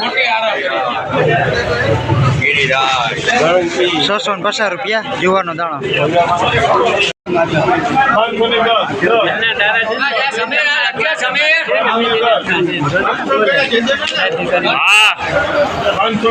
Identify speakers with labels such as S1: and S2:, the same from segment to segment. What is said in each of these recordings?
S1: મોટી આરામ છસો ને પચાસ રૂપિયા જુવાનો દાણો.
S2: પાંચસો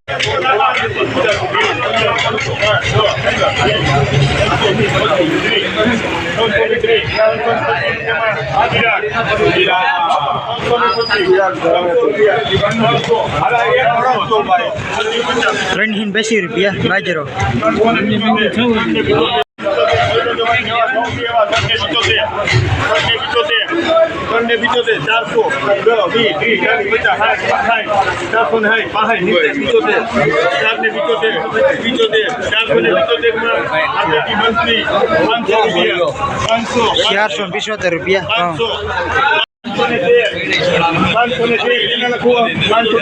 S1: ત્રણસો ને બેસી રૂપિયા બાજરો
S2: ત્રણને પિત્યોતેર ચારસો વીસ વીસ ચાલીસ પચાસ સાઠ સાઠ ચારસો ને સાઠ પાંસઠ નીચે પિત્યોતેર ચારને પિત્યોતેર ચારસો ને પિત્યોતેરમાં પાંચસો
S1: ચારસો પિત્યોતેર રૂપિયા
S2: પાંચસો. પાંચસો ને પાંચસો પાંચસો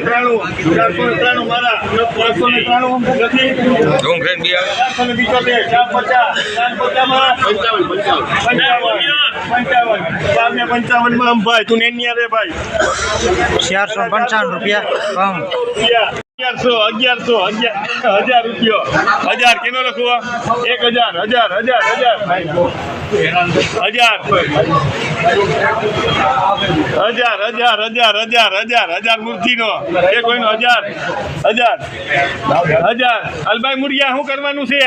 S2: ત્રાણું ચારસો ને મારા પાંચસો ત્રાણું નથી ચારસો ને પિચોતેર ચાર પચાસ ચાર પચાસમાં પંચાવન પંચાવન ચાર ને પંચાવન. ભાઈ તું નેનિયા રે ભાઈ
S1: ચારસો પંચાવન રૂપિયા ઘઉં
S2: અગિયારસો અગિયારસો અગિયાર હજાર રૂપિયો. હજાર કેનો લખવો? એક હજાર હજાર હજાર હજાર. હજાર. હજાર હજાર હજાર હજાર હજાર હજાર મૂર્તિનો. એ કોઈનો હજાર? હજાર. હજાર. અલભાઈ મુરિયા શું કરવાનું છે?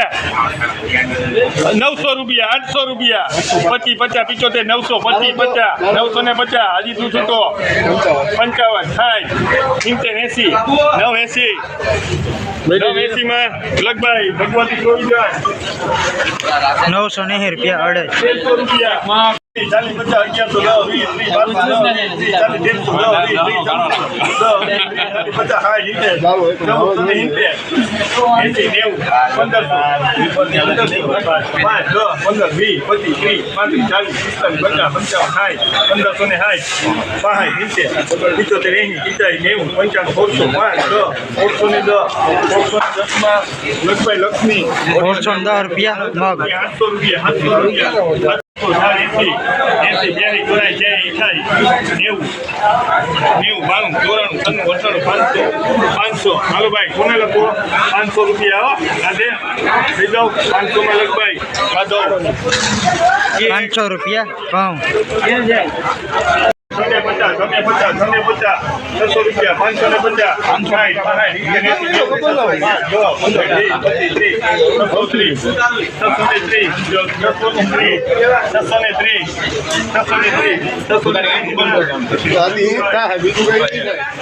S2: નવસો રૂપિયા આઠસો રૂપિયા. પચીસ પચાસ પિચોતેર નવસો પચીસ પચાસ નવસો ને પચાસ. હજી તું છૂટો. પંચાવન. સાઠ. સિત્તેર એસી. નવ એસી. નવ એસી માં લગભાઈ ભગવતી
S1: નવસો ને રૂપિયા અઢાઈ
S2: રૂપિયા. ચાલીસ પચાસ પચાસ સાઠ એસી પંદરસો ને સાઠ પાંચ સિત્તેર પિચોતેર એસી નેવું પંચાવન સોળસો પાંચ દસ સોળસો ને દસ લક્ષ્મી
S1: સોળસો ને
S2: આઠસો રૂપિયા આઠસો રૂપિયા નેવું નેવું બાણું ચોરાણું પાંચસો પાંચસો હાલો કોને લખો પાંચસો રૂપિયા લખ ભાઈ કાઢો
S1: પાંચસો રૂપિયા ઘઉં
S2: તમે પચાસ તમે પચાસ તમે પચાસ. છસો રૂપિયા પાંચસો ને પચાસ. છસો ત્રીસ, છસો ને ત્રીસ, છસો ને ત્રીસ, છસો ને ત્રીસ, છસો ને ત્રીસ, છસો ને ત્રીસ.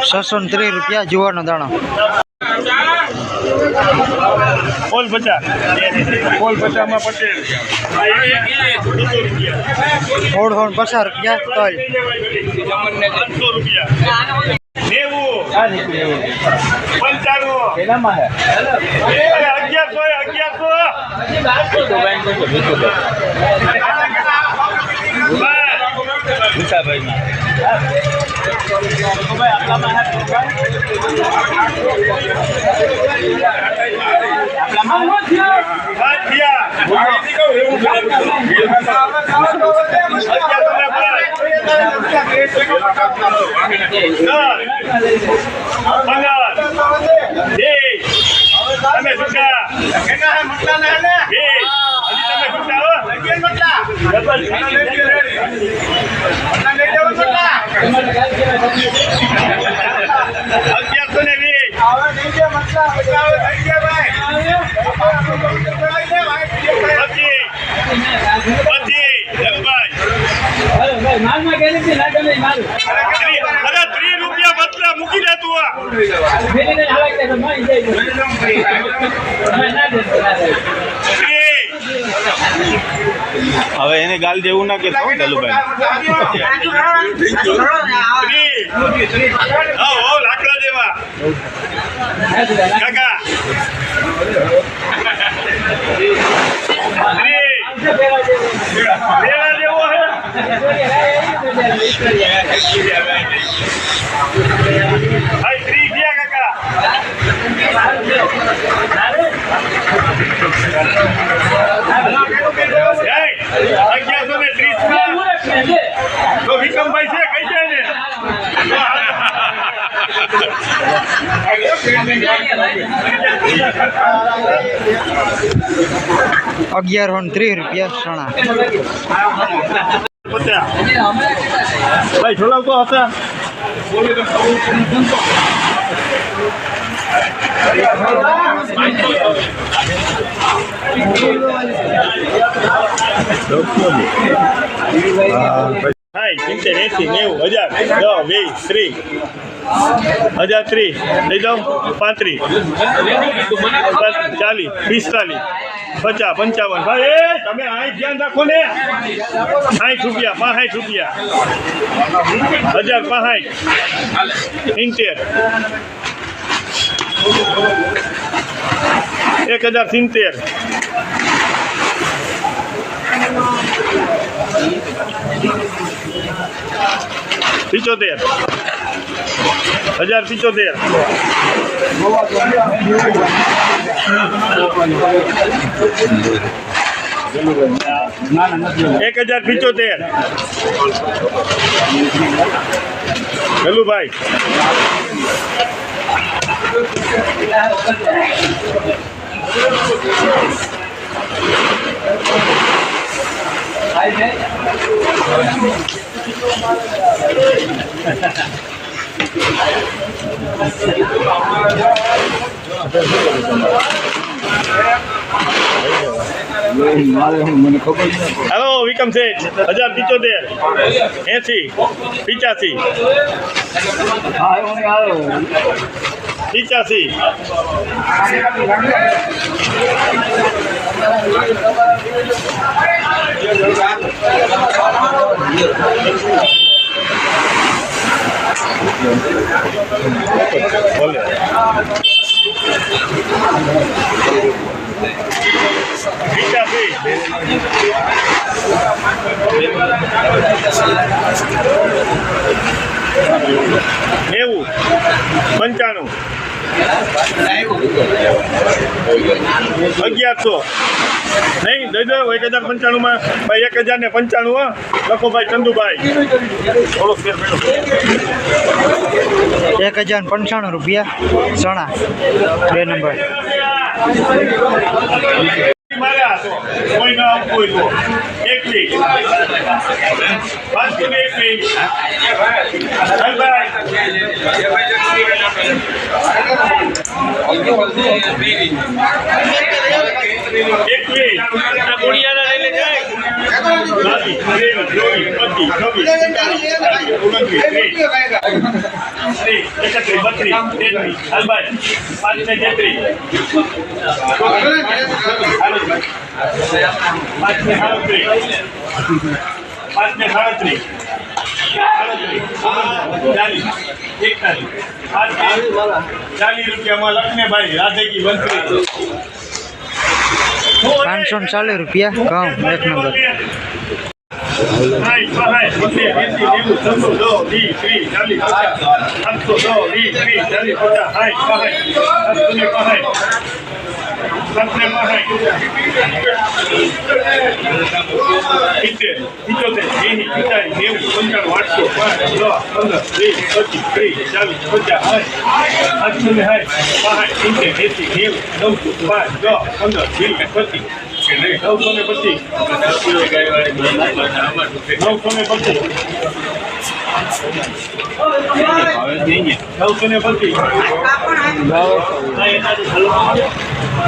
S1: છસો ને ત્રીસ રૂપિયા જુવાનો દાણો.
S2: પોલ પચાસ. પોલ પચાસમાં પટેલ
S1: સોળ સોળ પચાસ રૂપિયા તોય.
S2: પાંચસો રૂપિયા અગિયારસો અગિયારસો. ભાઈ ¡Suscríbete al canal! ¡Suscríbete
S3: al canal! ¡Suscríbete al canal!
S2: ¡Suscríbete al canal! ¡Suscríbete રૂપિયા બદલા મૂકી દે તું
S4: હવે એને ગાલ જેવું ના કે
S2: કોણ દલુભાઈ લાકડા દેવા કાકા અગિયારસો ને ત્રીસ તો વિક્રમભાઈ છે કઈ છે ને
S1: અગિયારસો ને ત્રીસ રૂપિયા
S2: પચાસ ભાઈ ઠોલાવતો હતા. હાય સિત્તેર એસી નેવું, હજાર દસ વીસ, ત્રીસ. હજાર ત્રીસ, લઈ જાઉં પાંત્રીસ. ચાલીસ, પિસ્તાલીસ, પચાસ, પંચાવન. ભાઈ તમે અહીં ધ્યાન રાખો ને. સાઠ રૂપિયા પાંસઠ રૂપિયા. હજાર પાંસઠ ઇન્ટેર એક હજાર સિત્તેર. પિચોતેર. હજાર પિચોતેર. એક હજાર પિચોતેર. હેલુભાઈ હેલો વિકમ શેઠ હજાર પિચોતેર એસી પિચાસી પિચાસી નેવું પંચાણું. અગિયારસો. નહીં દઈ દો એક હજાર પંચાણુંમાં. ભાઈ એક હજાર ને પંચાણું હા. લખો ભાઈ ચંદુભાઈ. થોડો ફેર
S1: એક હજાર પંચાણું રૂપિયા સણા. બે નંબર.
S2: કોઈ ના આવતું તો. પાંચ ને સાડત્રીસ. પાંચ ને સાડત્રીસ. ચાલીસ, રૂપિયામાં લખને ભાઈ રાધેકી બંત્રીસ
S1: પાંચસો ને ચાલીસ રૂપિયા. ઘઉં એક નંબર.
S2: સાતસો, સિત્તેર, પિચોતેર, નેવું, પંચાણું, આઠસો, પાંચ, દસ, પંદર, વીસ, પચીસ, ત્રીસ, ચાલીસ, પચાસ, સાતસો ને હાય, પહાય, સિત્તેર, એંસી, નેવું, નવસો, પાંચ, દસ, પંદર, વીસ, પચીસ, નવસો ને પચીસ નવસો ને પચીસ નવસો ને પચીસ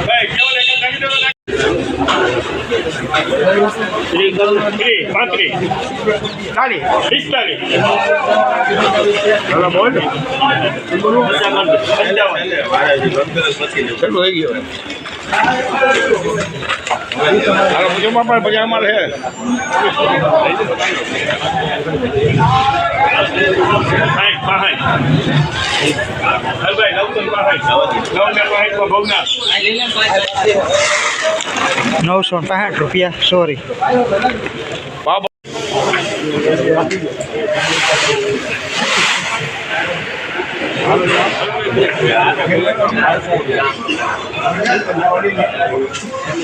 S2: ભાઈ કેવો લેખા કાઢી દો ને? ત્રીસ પાંત્રીસ ચાલીસ પિસ્તાલીસ બોલ પંચાવન પછી અમારે છે સાઠ પાંસઠ હલભાઈ નવ ને નવ નવને પાંસઠમાં ભવનાથ
S1: નવસો પાંસઠ રૂપિયા સોરી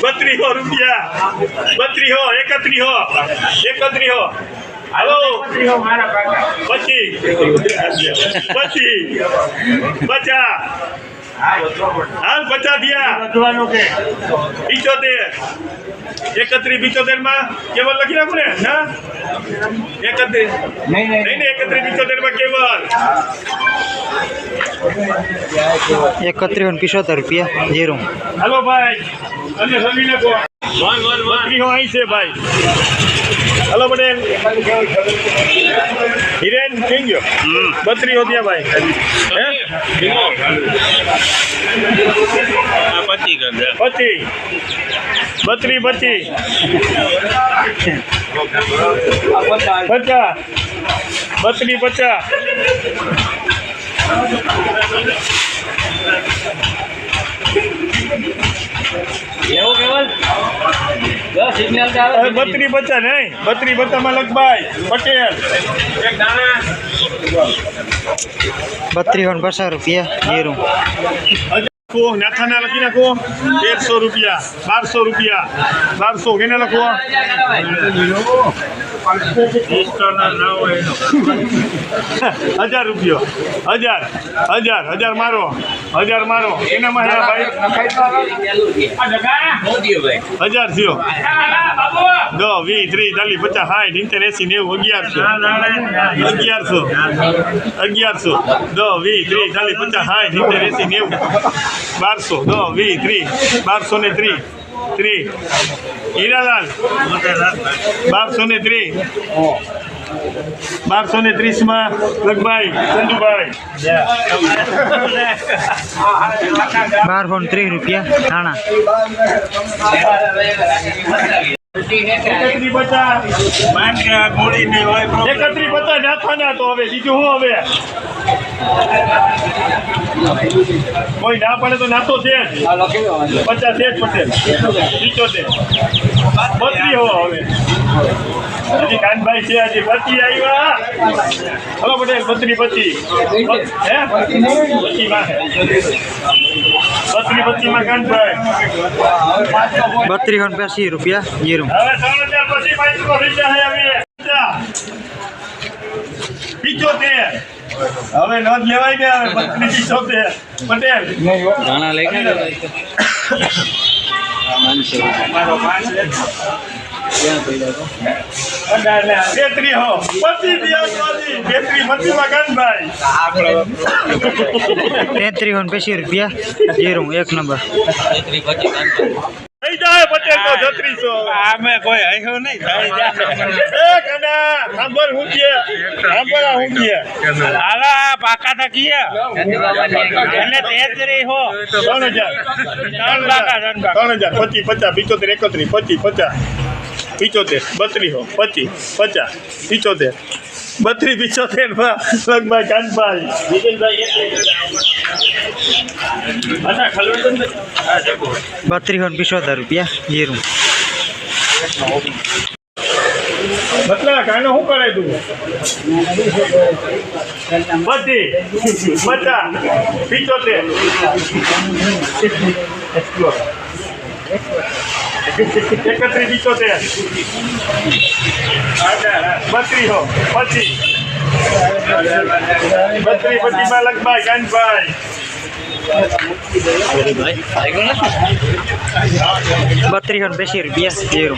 S2: બત્રીસો રૂપિયા. બત્રીસો એકત્રીસો. એકત્રીસો. હલો. પછી પછી પચાસ. હાલ પચાસ થયા પિચોતેર. એકત્રીસ પિચોતેરમાં કેવલ લખી નાખું ને? ના? એકત્રીસ. નહીં નહીં. એકત્રીસ પિચોતેરમાં કેવલ?
S1: એકત્રીસો ને પિસોતેર રૂપિયા જીરો.
S2: હાલો ભાઈ અને રવિ ભાઈ. હલો પટેલ હિરેન થઈ ગયો બત્રીસો ત્યાં ભાઈ હે પચી. બત્રી પચી. પચાસ. બત્રી પચાસ.
S3: એવું કેવલ?
S2: બત્રી બચ્ચા નહીં. બત્રી પચાસમાં લખભાઈ પટેલ.
S1: બત્રીસો ને બસો રૂપિયા જીરો.
S2: લખો નાથાના લખી નાખો. તેરસો રૂપિયા બારસો રૂપિયા બારસો કેને લખો. હજાર રૂપિયો. હજાર હજાર હજાર મારો હજાર મારો. એનામાં હે ભાઈ હજાર થયો. દો વીસ ત્રીસ ચાલીસ, પચાસ, સાઠ નીતેર એસી નેવું અગિયારસો. અગિયારસો. અગિયારસો. દો વીસ ત્રીસ ચાલીસ, પચાસ, સાઠ નીતેર એસી નેવું બારસો. દો વીસ ત્રીસ બારસો ને ત્રીસ ત્રીસ હીરાલાલ. બારસો ને ત્રીસ બારસો ને ત્રીસમાં લગભાઈ ચંદુભાઈ
S1: બારસો ત્રીસ રૂપિયા થાણા
S2: એકત્રી પચાસ નાખવાના તો હવે બીજું શું કોઈ ના પડે તો નાતો છે જ પચાસ છે જ પટેલ પીચોતેર બત્રી હો હવે હજી કાનભાઈ છે હજી બત્રી આવ્યા હલો પટેલ બત્રી પચી હે પછી બત્રી
S1: બત્રીસો ને પચાસી રૂપિયા જીરું.
S2: જાય હવે પિચોતેર. હવે લેવાય ને હવે પત્ની પિચોતેર પટેલ. તેત્રી હો પચી દિયાસવાદી પચી
S1: રૂપિયા જીરો એક નંબર.
S2: થઈ જાય પટેલ તો છત્રીસો.
S4: અમે કોઈ હસ્યું નહીં થઈ જાય.
S2: એ કના સાંભળ હું કે સાંભળ હું કે
S4: હાલા પાકા થકીએ એટલે તેત્રી હો.
S2: ત્રણ હજાર.
S4: ત્રણ ત્રણ
S2: હજાર. પચીસ પચાસ પિચોતેર એકત્રીસ પચીસ પચાસ. પિચોતેર બત્રીસો પચીસ પચાસ પિચોતેર. બત્રીસ પિચોતેરમાં લગભગ કાનભાઈ અચ્છા
S1: બત્રીસો પિચોતેર રૂપિયા જીરું.
S2: મતલબ કાનો શું કરે તું? બધી પચાસ પિચોતેર. એકત્રીસ પિચોતેર બત્રીસ પચીસ બત્રીસ પચીસમાં લખભાઈ કાનભાઈ
S1: બત્રીસો પચીસ રૂપિયા જીરો